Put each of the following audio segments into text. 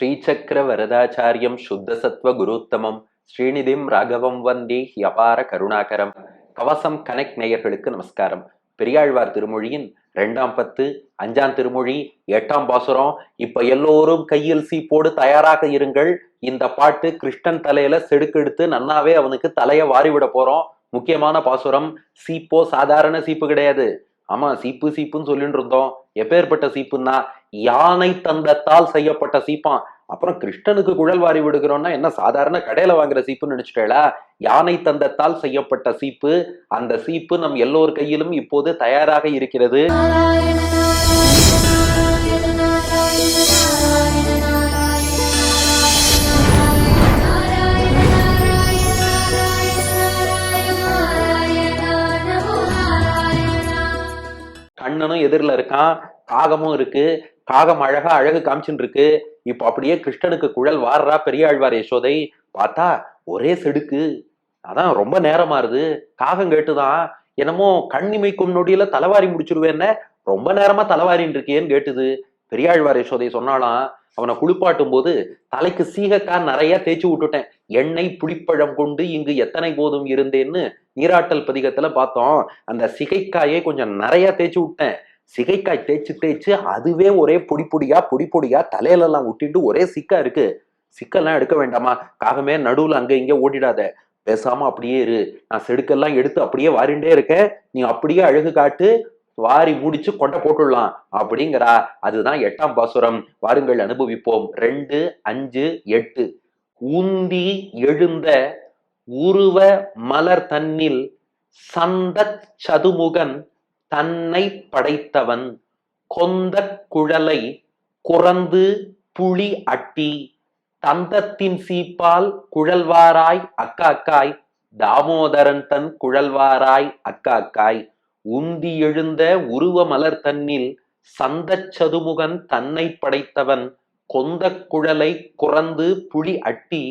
ஸ்ரீசக்கர வரதாச்சாரியம் சுத்த சத்வ குருத்தமம். ஸ்ரீநிதிம் ராகவம் வந்தே யபார கருணாகரம். கவசம் கனெக்ட் நேயர்களுக்கு நமஸ்காரம். பெரியாழ்வார் திருமொழியின் ரெண்டாம் பத்து அஞ்சாம் திருமொழி எட்டாம் பாசுரம். இப்ப எல்லோரும் கையில் சீப்போடு தயாராக இருங்கள். இந்த பாட்டு கிருஷ்ணன் தலையில செடுக்கெடுத்து நன்னாவே அவனுக்கு தலையை வாரிவிட போறோம். முக்கியமான பாசுரம். சீப்போ சாதாரண சீப்பு கிடையாது. ஆமா சீப்பு சீப்புன்னு சொல்லிட்டு இருந்தோம். எப்பேற்பட்ட சீப்புன்னா யானை தந்தத்தால் செய்யப்பட்ட சீப்பான். அப்புறம் கிருஷ்ணனுக்கு குழல் வாரி விடுகிறோம்னா என்ன சாதாரண கடையில வாங்குற சீப்புன்னு நினைச்சிட்டேளா? யானை தந்தத்தால் செய்யப்பட்ட சீப்பு அந்த சீப்பு நம் எல்லோர் கையிலும் இப்போது தயாராக இருக்கிறது. கண்ணனும் எதிரில் இருக்கான் காகமும் இருக்கு காகம் அழகா அழகு காமிச்சுட்டு இருக்கு. இப்போ அப்படியே கிருஷ்ணனுக்கு குழல் வாடுறா பெரியாழ்வார் யசோதை பார்த்தா ஒரே செடுக்கு. அதான் ரொம்ப நேரமாறுது காகம் கேட்டுதான் என்னமோ கண்ணிமைக்கும் நொடியில தலைவாரி முடிச்சிருவேன்ன ரொம்ப நேரமா தலைவாரின்னு இருக்கேன்னு கேட்டுது. பெரியாழ்வார் யசோதை சொன்னாலாம் அவனை குளிப்பாட்டும் போது தலைக்கு சீகக்காய் நிறைய தேய்ச்சி விட்டுட்டேன். எண்ணெய் புளிப்பழம் கொண்டு இங்கு எத்தனை போதும் இருந்தேன்னு நீராட்டல் பதிகத்துல பார்த்தோம். அந்த சிகைக்காயை கொஞ்சம் நிறைய தேய்ச்சி விட்டேன். சிகைக்காய் தேய்ச்சி தேய்ச்சி அதுவே ஒரே பொடி பொடியா பொடி பொடியா தலையில ஒட்டிட்டு ஒரே சிக்கா இருக்கு. சிக்கெல்லாம் எடுக்க வேண்டாமா? காகமே நடுவில் அங்க இங்க ஓடிடாத. பேசாம அப்படியே இரு. நான் செடுக்கெல்லாம் எடுத்து அப்படியே வாரிண்டே இருக்கேன். நீ அப்படியே அழகு காட்டு. வாரி முடிச்சு கொண்டை போட்டுடலாம். அப்படிங்கிறா. அதுதான் எட்டாம் பாசுரம். வாருங்கள் அனுபவிப்போம். ரெண்டு அஞ்சு எட்டு. ஊந்தி எழுந்த உருவ மலர் தன்னில் சந்தச் சதுமுகன் தன்னை படைத்தவன் கொந்த குழலை குறந்து புலி அட்டி. தந்தத்தின் சீப்பால் குழல்வாராய் அக்காக்காய். தாமோதரன் தன் குழல்வாராய் அக்காக்காய். உந்தி எழுந்த உருவ மலர் தன்னில் சந்தச் சதுமுகன் தன்னை படைத்தவன் கொந்த குழலை குறந்து புலி அட்டி.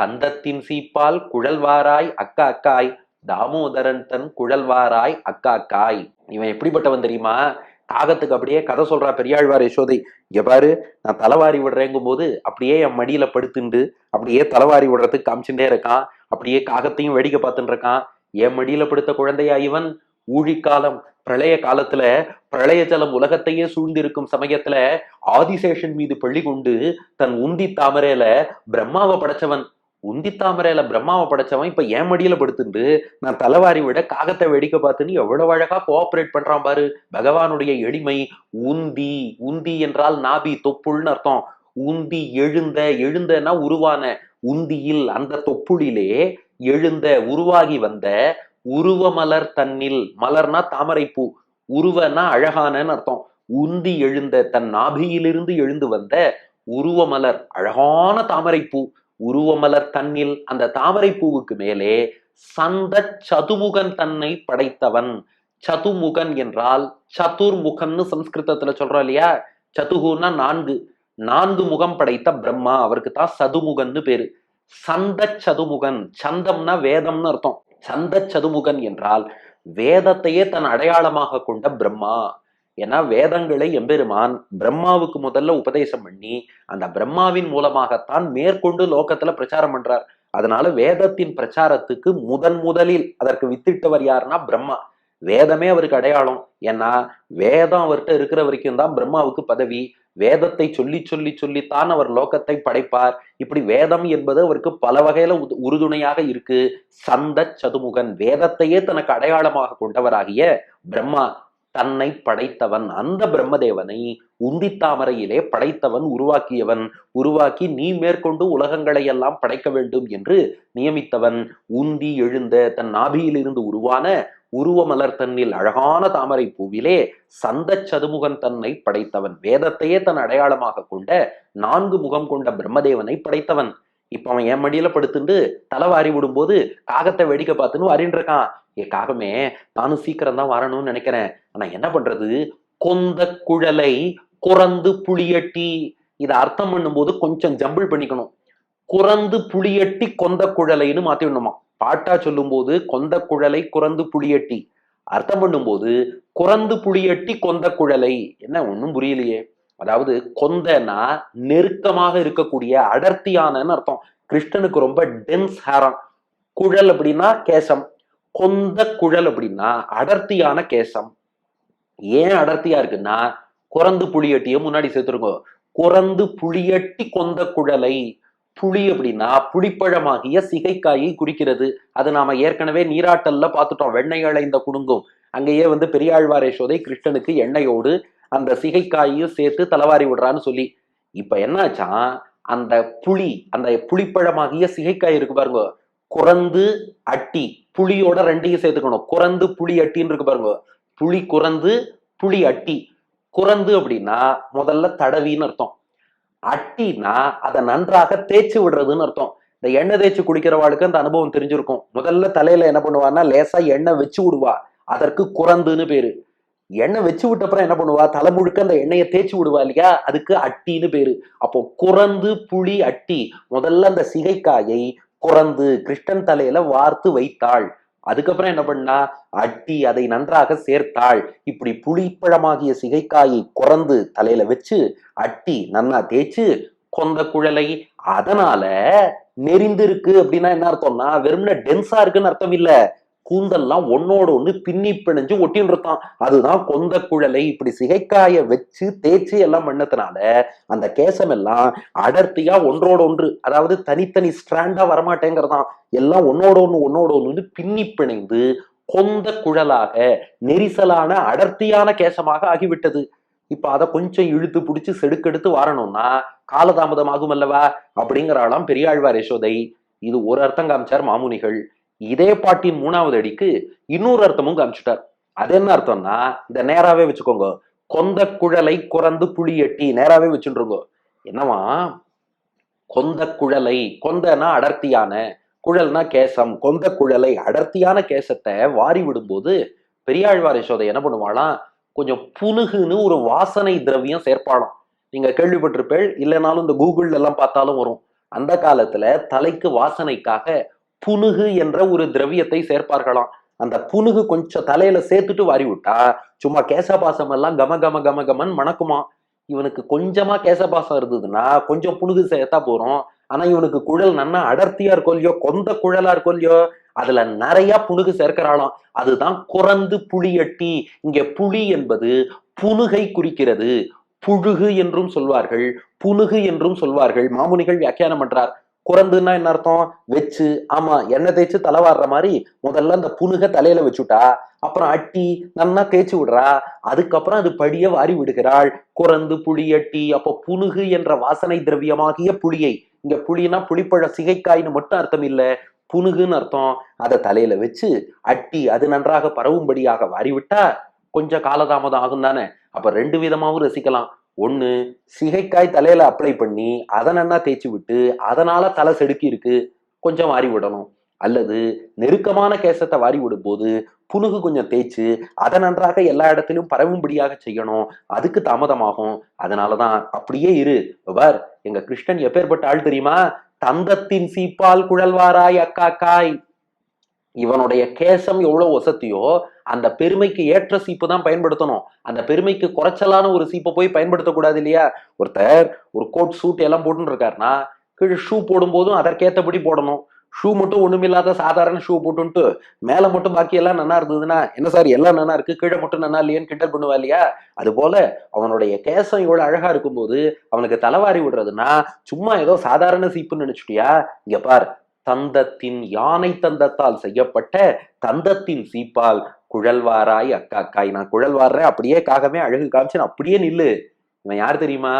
தந்தத்தின் சீப்பால் குழல்வாராய் அக்காக்காய். தாமோதரன் தன் குழல்வாராய் அக்காக்காய். இவன் எப்படிப்பட்டவன் தெரியுமா? காகத்துக்கு அப்படியே கதை சொல்றா பெரியாழ்வார் யசோதை. எவ்வாறு நான் தலைவாரி விடுறேங்கும் போது அப்படியே என் மடியில படுத்துண்டு அப்படியே தலைவாரி விடுறதுக்கு காமிச்சுட்டே இருக்கான். அப்படியே காகத்தையும் வேடிக்கை பார்த்துட்டு இருக்கான். என் மடியில படுத்த குழந்தையா இவன்? ஊழிக்காலம் பிரளய காலத்துல பிரளய ஜலம் உலகத்தையே சூழ்ந்திருக்கும் சமயத்துல ஆதிசேஷன் மீது பள்ளி கொண்டு தன் உந்தி தாமரையில பிரம்மாவை படைச்சவன். உந்தி தாமரையில பிரம்மாவை படைச்சவன் இப்ப ஏன் மடியில படுத்துட்டு நான் தலைவாரி விட காகத்தை வேடிக்கை பார்த்துன்னு எவ்வளவு அழகா கோஆபரேட் பண்றான் பாரு. பகவானுடைய எளிமை உந்தி உந்தி என்றால் நாபி தொப்புள்னு அர்த்தம். உந்தி எழுந்த எழுந்தனா உருவான உந்தியில் அந்த தொப்புளிலே எழுந்த உருவாகி வந்த உருவமலர் தன்னில் மலர்னா தாமரைப்பூ உருவனா அழகானன்னு அர்த்தம். உந்தி எழுந்த தன் நாபியிலிருந்து எழுந்து வந்த உருவமலர் அழகான தாமரைப்பூ. உருவமலர் தன்னில் அந்த தாமரை பூவுக்கு மேலே சந்த சதுமுகன் தன்னை படைத்தவன். சதுமுகன் என்றால் சதுர்முகன்னு சம்ஸ்கிருதத்துல சொல்றோம் இல்லையா? சதுகுன்னா நான்கு. நான்கு முகம் படைத்த பிரம்மா அவருக்கு தான் சதுமுகன்னு பேரு. சந்த சதுமுகன். சந்தம்னா வேதம்னு அர்த்தம். சந்த சதுமுகன் என்றால் வேதத்தையே தன் அடையாளமாக கொண்ட பிரம்மா. ஏன்னா வேதங்களை எம்பெருமான் பிரம்மாவுக்கு முதல்ல உபதேசம் பண்ணி அந்த பிரம்மாவின் மூலமாகத்தான் மேற்கொண்டு லோகத்துல பிரச்சாரம் பண்றார். அதனால வேதத்தின் பிரச்சாரத்துக்கு முதன் முதலில் அதற்கு வித்திட்டவர் யாருன்னா பிரம்மா. வேதமே அவருக்கு அடையாளம். ஏன்னா வேதம் அவர்கிட்ட இருக்கிற வரைக்கும் தான் பிரம்மாவுக்கு பதவி. வேதத்தை சொல்லி சொல்லி சொல்லித்தான் அவர் லோகத்தை படைப்பார். இப்படி வேதம் என்பது அவருக்கு பல வகையில உறுதுணையாக இருக்கு. சந்த சதுமுகன் வேதத்தையே தனக்கு அடையாளமாக கொண்டவராகிய பிரம்மா. தன்னை படைத்தவன் அந்த பிரம்மதேவனை உந்தி தாமரையிலே படைத்தவன் உருவாக்கியவன். உருவாக்கி நீ மேற்கொண்டு உலகங்களை எல்லாம் படைக்க வேண்டும் என்று நியமித்தவன். உந்தி எழுந்த தன் நாபியிலிருந்து உருவான உருவமலர் தன்னில் அழகான தாமரை பூவிலே சந்த சதுமுகன் தன்னை படைத்தவன். வேதத்தையே தன் அடையாளமாக கொண்ட நான்கு முகம் கொண்ட பிரம்மதேவனை படைத்தவன். இப்ப அவன் என் மடியில படுத்துட்டு தலை வாரி விடும்போது காகத்தை வேடிக்கை பார்த்துன்னு வாரின்னு இருக்கான் காகமே நானும் சீக்கிரம் தான் வரணும்னு நினைக்கிறேன். ஆனா என்ன பண்றது? கொந்த குழலை குறந்து புளியட்டி. இதை அர்த்தம் பண்ணும்போது கொஞ்சம் ஜம்பிள் பண்ணிக்கணும். குறந்து புளியட்டி கொந்த குழலைன்னு மாத்தி விடணுமா பாட்டா சொல்லும் போது கொந்த குழலை குறந்து புளியட்டி. அர்த்தம் பண்ணும்போது குறந்து புளியட்டி கொந்த குழலை. என்ன ஒன்றும் புரியலையே. அதாவது கொந்தனா நெருக்கமாக இருக்கக்கூடிய அடர்த்தியானன்னு அர்த்தம். கிருஷ்ணனுக்கு ரொம்ப டென்ஸ் ஹேரம் குழல் அப்படின்னா கேசம். கொந்த குழல் அப்படின்னா அடர்த்தியான கேசம். ஏன் அடர்த்தியா இருக்குன்னா குறந்து புளியட்டியை முன்னாடி சேர்த்துருங்க குறந்து புளியட்டி கொந்த குழலை புளி அப்படின்னா புளிப்பழமாகிய சிகைக்காயை குறிக்கிறது. அது நாம ஏற்கனவே நீராட்டல்ல பார்த்துட்டோம். வெண்ணெய் அழைந்த குடுங்கும். அங்கேயே வந்து பெரியாழ்வார் கிருஷ்ணனுக்கு எண்ணெயோடு அந்த சிகைக்காயையும் சேர்த்து தலைவாரி விடுறான்னு சொல்லி. இப்ப என்னாச்சா? அந்த புளி அந்த புளிப்பழமாகிய சிகைக்காய் இருக்கு பாருங்க. குறந்து அட்டி. புளியோட ரெண்டையும் சேர்த்துக்கணும். குறந்து புளி அட்டின்னு இருக்கு பாருங்க. புளி குறந்து புளி அட்டி. குறந்து அப்படின்னா முதல்ல தடவின்னு அர்த்தம். அட்டினா அதை நன்றாக தேய்ச்சி விடுறதுன்னு அர்த்தம். இந்த எண்ணெய் தேய்ச்சி குடிக்கிறவாளுக்கு அந்த அனுபவம் தெரிஞ்சிருக்கும். முதல்ல தலையில என்ன பண்ணுவான்னா லேசா எண்ணெய் வச்சு விடுவா. அதற்கு குறந்துன்னு பேரு. எண்ணெய் வச்சு விட்டப்புறம் என்ன பண்ணுவா? தலை முழுக்க அந்த எண்ணெயை தேய்ச்சி விடுவா இல்லையா? அதுக்கு அட்டின்னு பேரு. அப்போ குறந்து புளி அட்டி. முதல்ல அந்த சிகைக்காயை குறந்து கிருஷ்ணன் தலையில வார்த்து வைத்தாள். அதுக்கப்புறம் என்ன பண்ணா? அட்டி அதை நன்றாக சேர்த்தாள். இப்படி புளிப்பழமாகிய சிகைக்காயை குறந்து தலையில வச்சு அட்டி நன்னா தேய்ச்சு கொந்த குழலை அதனால நெறிந்திருக்கு அப்படின்னா என்ன அர்த்தம்னா வெறும்ன டென்ஸா இருக்குன்னு அர்த்தம் இல்லை. கூந்தல்லாம் ஒன்னோட ஒன்னு பின்னி பிணைஞ்சு ஒட்டின்னு இருக்கான் அதுதான் கொந்த குழலை இப்படி சிகைக்காய வச்சு தேய்ச்சி எல்லாம் பண்ணதுனால அந்த கேசம் எல்லாம் அடர்த்தியா ஒன்றோட ஒன்று அதாவது தனித்தனி ஸ்ட்ராண்டா வரமாட்டேங்கிறதான். எல்லாம் ஒன்னோட ஒண்ணு ஒன்னோட ஒண்ணு பின்னி பிணைந்து கொந்த குழலாக நெரிசலான அடர்த்தியான கேசமாக ஆகிவிட்டது. இப்ப அதை கொஞ்சம் இழுத்து பிடிச்சு செடுக்கெடுத்து வாரணும்னா காலதாமதமாகும் அல்லவா அப்படிங்கிறாளாம் பெரியாழ்வார் யசோதை. இது ஒரு அர்த்தம் காமிச்சார் மாமுனிகள். இதே பாட்டின் மூணாவது அடிக்கு இன்னொரு அர்த்தமும் காமிச்சிட்டார். அது என்ன அர்த்தம்னா இந்த நேராவே வச்சுக்கோங்க. கொந்த குழலை குறந்து புளி எட்டி நேராவே வச்சுருங்க. என்னவா? கொந்த குழலை கொந்தனா அடர்த்தியான குழல்னா கேசம். கொந்த குழலை அடர்த்தியான கேசத்தை வாரி விடும்போது பெரியாழ்வார் யசோதை என்ன பண்ணுவாளாம்? கொஞ்சம் புனுகுன்னு ஒரு வாசனை திரவியம் சேர்ப்பாளாம். நீங்க கேள்விப்பட்டிருப்பேள் இல்லைனாலும் இந்த கூகுள்ல எல்லாம் பார்த்தாலும் வரும். அந்த காலத்துல தலைக்கு வாசனைக்காக புனுகு என்ற ஒரு திரவியத்தை சேர்ப்பார்களாம். அந்த புனுகு கொஞ்சம் தலையில சேர்த்துட்டு வாரி விட்டா சும்மா கேசபாசம் எல்லாம் கம கம கம கமன் மணக்குமா இவனுக்கு கொஞ்சமா கேசபாசம் இருந்ததுன்னா கொஞ்சம் புனுகு சேர்த்தா போறோம். ஆனா இவனுக்கு குழல் நன்னா அடர்த்தியா இருக்கும் இல்லையோ கொந்த குழலா இருக்கும் இல்லையோ அதுல நிறைய புனுகு சேர்க்கிறாளாம். அதுதான் குறந்து புளியட்டி. இங்க புளி என்பது புனுகை குறிக்கிறது. புழுகு என்றும் சொல்வார்கள். புனுகு என்றும் சொல்வார்கள். மாமுனிகள் வியாக்கியானம் பண்றார். குறந்துன்னா என்ன அர்த்தம்? வச்சு ஆமா எண்ணெய் தேய்ச்சி தலை வாடுற மாதிரி முதல்ல அந்த புனுக தலையில வச்சுட்டா அப்புறம் அட்டி நன்னா தேய்ச்சி விடுறா அதுக்கப்புறம் அது படிய வாரி விடுகிறாள். குறந்து புளியட்டி அப்போ புனுகு என்ற வாசனை திரவியமாகிய புளியை. இங்க புளினா புளிப்பழ சிகைக்காய்னு மட்டும் அர்த்தம் இல்ல புனுகுன்னு அர்த்தம். அதை தலையில வச்சு அட்டி அது நன்றாக பரவும்படியாக வாரி விட்டா கொஞ்சம் காலதாமதம் ஆகும் தானே அப்ப ரெண்டு விதமாவும் ரசிக்கலாம். ஒன்று சிகைக்காய் தலையில் அப்ளை பண்ணி அதை நன்னா தேய்ச்சி விட்டு அதனால தலை செடுக்கி இருக்கு கொஞ்சம் வாரி விடணும். அல்லது நெருக்கமான கேசத்தை வாரி விடும்போது புனுகு கொஞ்சம் தேய்ச்சு அதை நன்றாக எல்லா இடத்திலும் பரவும்படியாக செய்யணும். அதுக்கு தாமதமாகும். அதனாலதான் அப்படியே இரு. பார் எங்க கிருஷ்ணன் எப்பேற்பட்ட ஆள் தெரியுமா? தந்தத்தின் சீப்பால் குழல்வாராய் அக்காக்காய். இவனுடைய கேசம் எவ்வளவு ஒசத்தியோ அந்த பெருமைக்கு ஏற்ற சீப்பு தான் பயன்படுத்தணும். அந்த பெருமைக்கு குறைச்சலான ஒரு சீப்பை போய் பயன்படுத்தக்கூடாது இல்லையா? ஒருத்தர் ஒரு கோட் சூட் எல்லாம் போட்டுன்னு இருக்காருன்னா கீழே ஷூ போடும்போதும் அதற்கேற்றபடி போடணும். ஷூ மட்டும் ஒண்ணுமில்லாத சாதாரண ஷூ போட்டுன்ட்டு மேலே மட்டும் பாக்கி எல்லாம் நல்லா இருந்ததுன்னா என்ன சார் எல்லாம் நல்லா இருக்கு? கீழே மட்டும் நல்லா இல்லையேன்னு கிண்டல் பண்ணுவா இல்லையா? அது போல அவனுடைய கேசம் இவ்வளவு அழகா இருக்கும்போது அவனுக்கு தலைவாரி விடுறதுன்னா சும்மா ஏதோ சாதாரண சீப்புன்னு நினைச்சுட்டியா? இங்க பார் தந்தத்தின் யானை தந்தத்தால் செய்யப்பட்ட தந்தத்தின் சீப்பால் குழல்வாராய் அக்காக்காய் நான் குழல்வாடுறேன் அப்படியே காகமே அழகு காமிச்சு அப்படியே நில்லு. இவன் யார் தெரியுமா?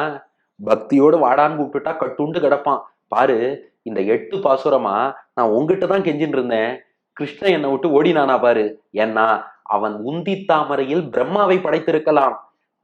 பக்தியோடு வாடான்னு கூப்பிட்டுட்டா கட்டுண்டு கிடப்பான். பாரு இந்த எட்டு பாசுரமா நான் உங்ககிட்ட தான் கெஞ்சின்னு இருந்தேன். கிருஷ்ணன் என்னை விட்டு ஓடினானா பாரு. ஏன்னா அவன் உந்தி தாமரையில் பிரம்மாவை படைத்திருக்கலாம்.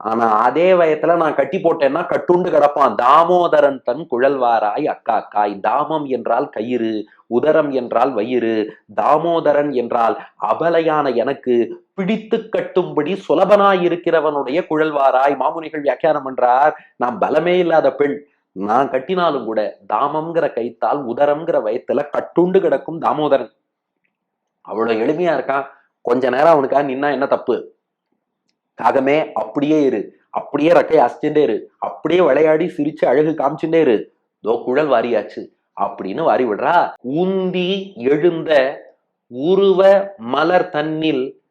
ஆனா அதே வயத்துல நான் கட்டி போட்டேன்னா கட்டுண்டு கிடப்பான். தாமோதரன் தன் குழல்வாராய் அக்கா அக்காய் தாமம் என்றால் கயிறு உதரம் என்றால் வயிறு தாமோதரன் என்றால் அபலையான எனக்கு. பிடித்து கட்டும்படி சுலபனாய் இருக்கிறவனுடைய குழல்வாராய் மாமுனிகள் வியாக்கியானம் என்றார் நான் பலமே இல்லாத பெண். நான் கட்டினாலும் கூட தாமம்ங்கிற கைத்தால் உதரம்ங்கிற வயத்துல கட்டுண்டு கிடக்கும் தாமோதரன். அவ்வளவு எளிமையா இருக்கான் கொஞ்ச நேரம் அவனுக்கா நின்னா என்ன தப்பு? காகமே அப்படியே இரு. அப்படியே ரெக்கை அசிச்சுட்டே இரு. அப்படியே விளையாடி சிரிச்சு அழகு காமிச்சுட்டே இரு. தோ குழல் வாரியாச்சு. அப்படின்னு வாரி விடுறா. உந்தி எழுந்த உருவ மலர் தன்னில்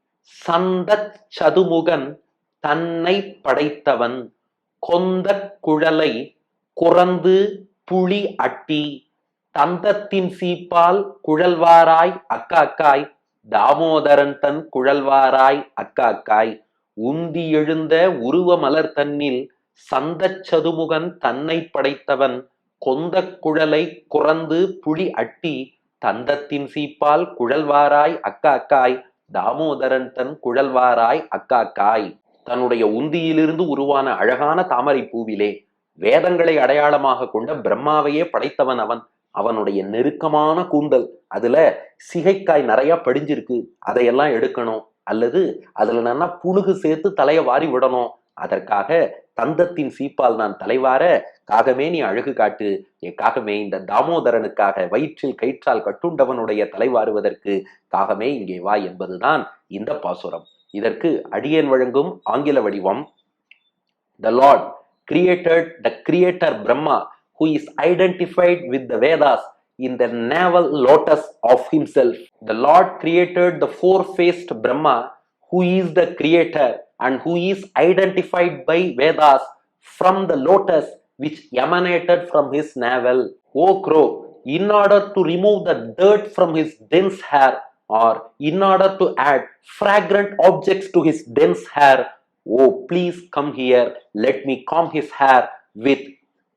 சந்தச் சதுமுகன் தன்னை படைத்தவன். கொந்த குழலை குறந்து புளி அட்டி. தந்தத்தின் சீப்பால் குழல்வாராய் அக்காக்காய் தாமோதரன் தன் குழல்வாராய் அக்காக்காய் உந்தி எழுந்த உருவ மலர் தன்னில் சந்த சதுமுகன் தன்னை படைத்தவன் கொந்த குழலை குறந்து புலி அட்டி தந்தத்தின் சீப்பால் குழல்வாராய் அக்காக்காய் தாமோதரன் தன் குழல்வாராய் அக்காக்காய். தன்னுடைய உந்தியிலிருந்து உருவான அழகான தாமரை பூவிலே வேதங்களை அடையாளமாக கொண்ட பிரம்மாவையே படைத்தவன் அவன். அவனுடைய நெருக்கமான கூந்தல் அதுல சிகைக்காய் நிறைய படிஞ்சிருக்கு. அதையெல்லாம் எடுக்கணும். அல்லது அதுல என்னன்னா புழுகு சேர்த்து தலைய வாரி விடணும். அதற்காக தந்தத்தின் சீப்பால் நான் தலைவார காகமே நீ அழகு காட்டு. என் காகமே இந்த தாமோதரனுக்காக வயிற்றில் கயிற்றால் கட்டுண்டவனுடைய தலைவாருவதற்கு காகமே இங்கே வா என்பதுதான் இந்த பாசுரம். இதற்கு அடியன் வழங்கும் ஆங்கில வடிவம் the lord created the creator Brahma who is identified with the Vedas in the navel lotus of himself. The Lord created the four-faced Brahma, who is the creator and who is identified by Vedas from the lotus which emanated from his navel. O crow, in order to remove the dirt from his dense hair, or in order to add fragrant objects to his dense hair, oh, please come here, let me comb his hair with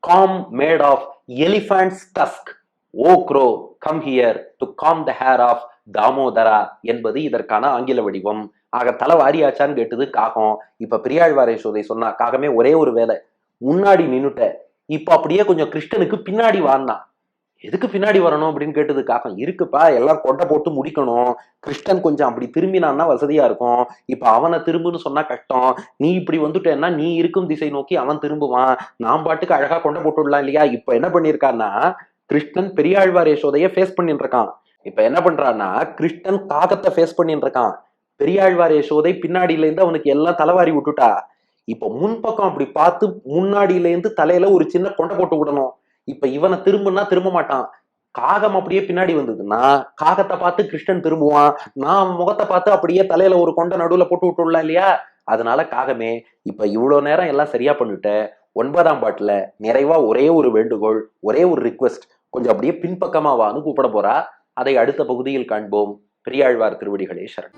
comb made of elephant's tusk. O crow come here to comb the hair of Damodara என்பது இதற்கான ஆங்கில வடிவம். ஆக தலை வாரியாச்சான்னு கேட்டது காகம். இப்ப பெரியாழ்வாரை சோதை சொன்னா காகமே ஒரே ஒரு வேலை. முன்னாடி நின்னுட்ட. இப்ப அப்படியே கொஞ்சம் கிருஷ்ணனுக்கு பின்னாடி வான்னா எதுக்கு பின்னாடி வரணும் அப்படின்னு கேட்டது காகம். இருக்குப்பா எல்லாம் கொண்டை போட்டு முடிக்கணும். கிருஷ்ணன் கொஞ்சம் அப்படி திரும்பினான்னா வசதியா இருக்கும். இப்ப அவனை திரும்புன்னு சொன்னா கஷ்டம். நீ இப்படி வந்துட்டேன்னா நீ இருக்கும் திசை நோக்கி அவன் திரும்புவான். நாம் பாட்டுக்கு அழகா கொண்டை போட்டுடலாம் இல்லையா? இப்ப என்ன பண்ணிருக்கான்னா கிருஷ்ணன் பெரியாழ்வார் யசோதையை ஃபேஸ் பண்ணிட்டு இருக்கான் இப்ப என்ன பண்றான்னா கிருஷ்ணன் காகத்தை ஃபேஸ் பண்ணிட்டு இருக்கான் பெரியாழ்வார் யசோதை பின்னாடியிலேருந்து அவனுக்கு எல்லாம் தலைவாரி விட்டுட்டா. இப்ப முன்பக்கம் அப்படி பார்த்து முன்னாடியிலேருந்து தலையில ஒரு சின்ன கொண்டை போட்டு விடணும். இப்ப இவனை திரும்பினா திரும்ப மாட்டான். காகம் அப்படியே பின்னாடி வந்ததுன்னா காகத்தை பார்த்து கிருஷ்ணன் திரும்புவான். நான் முகத்தை பார்த்து அப்படியே தலையில ஒரு கொண்டை நடுவுல போட்டு விட்டுடலாம் இல்லையா? அதனால காகமே இப்ப இவ்வளவு நேரம் எல்லாம் சரியா பண்ணிட்ட. ஒன்பதாம் பாட்டுல நிறைவா ஒரே ஒரு வேண்டுகோள் ஒரே ஒரு ரிக்வெஸ்ட் கொஞ்சம் அப்படியே பின்பக்கமாக வான்னு கூப்பிட போறா. அதை அடுத்த பகுதியில் காண்போம். பெரியாழ்வார் திருவடிகளே சரண்.